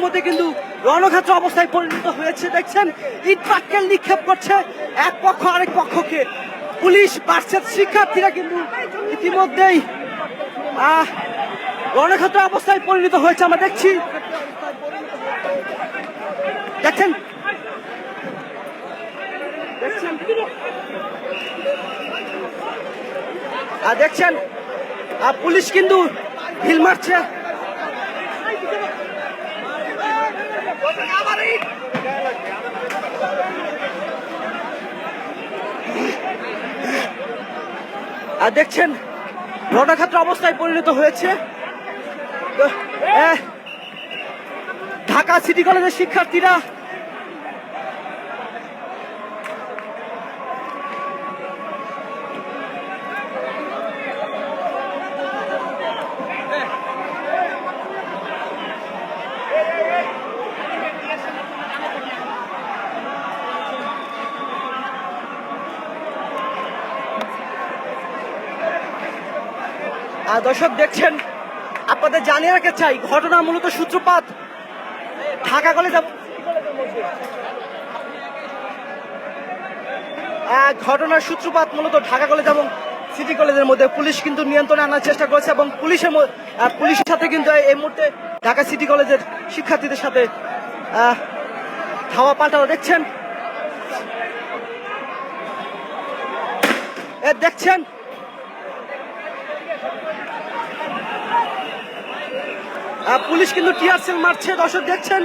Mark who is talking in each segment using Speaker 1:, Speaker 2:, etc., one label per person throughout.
Speaker 1: মধ্যে কিন্তু রণক্ষেত্র অবস্থায় পরিণত হয়েছে, দেখছেন? ইট পাটকেল নিক্ষেপ করছে, এক পক্ষ আরেক পক্ষকে। পুলিশ পার্সের শিক্ষার্থীরা কিন্তু ইতিমধ্যেই, আহ, রণক্ষেত্র অবস্থায় পরিণত হয়েছে। আমরা দেখছি, দেখছেন? দেখছেন? পুলিশ কিন্তু ঢিল মারছে। আর দেখছেন রণক্ষেত্র অবস্থায় পরিণত হয়েছে। ঢাকা সিটি কলেজের শিক্ষার্থীরা দর্শক দেখছেন, আপনাদের জানিয়ে রাখতে চাই, ঘটনা মূলত সূত্রপাত। ঢাকা কলেজ ঘটনার সূত্রপাত মূলত ঢাকা কলেজ এবং সিটি কলেজের মধ্যে পুলিশ কিন্তু নিয়ন্ত্রণে আনার চেষ্টা করেছে এবং পুলিশের পুলিশের সাথে কিন্তু এই মুহূর্তে ঢাকা সিটি কলেজের শিক্ষার্থীদের সাথে ধাওয়া পাল্টানো দেখছেন। দেখছেন পুলিশ কিন্তু টিয়ার মারছে দর্শক দেখছেন?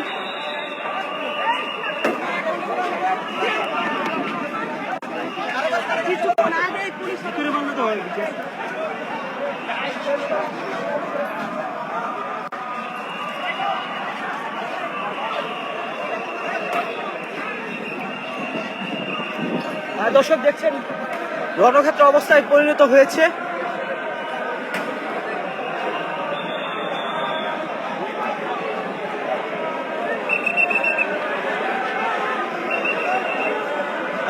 Speaker 1: দর্শক দেখছেন রণক্ষেত্র অবস্থায় পরিণত হয়েছে।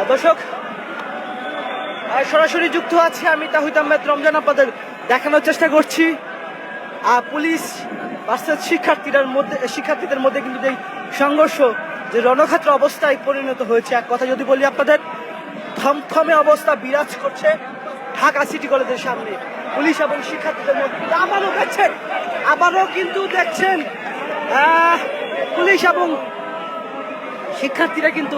Speaker 1: দর্শক সরাসরি যুক্ত আছে আমি তাহিদ আহমেদ রমজান আপনাদের দেখানোর চেষ্টা করছি। আহ, পুলিশ ভার্সেস শিক্ষার্থীদের মধ্যে শিক্ষার্থীদের মধ্যে কিন্তু যে সংঘর্ষ যে রণক্ষেত্র অবস্থায় পরিণত হয়েছে এক কথা যদি বলি আপনাদের থমথমে অবস্থা বিরাজ করছে ঢাকা সিটি কলেজের সামনে। পুলিশ এবং শিক্ষার্থীদের মধ্যে আবারও দেখছেন আবারও কিন্তু দেখছেন। পুলিশ এবং শিক্ষার্থীরা কিন্তু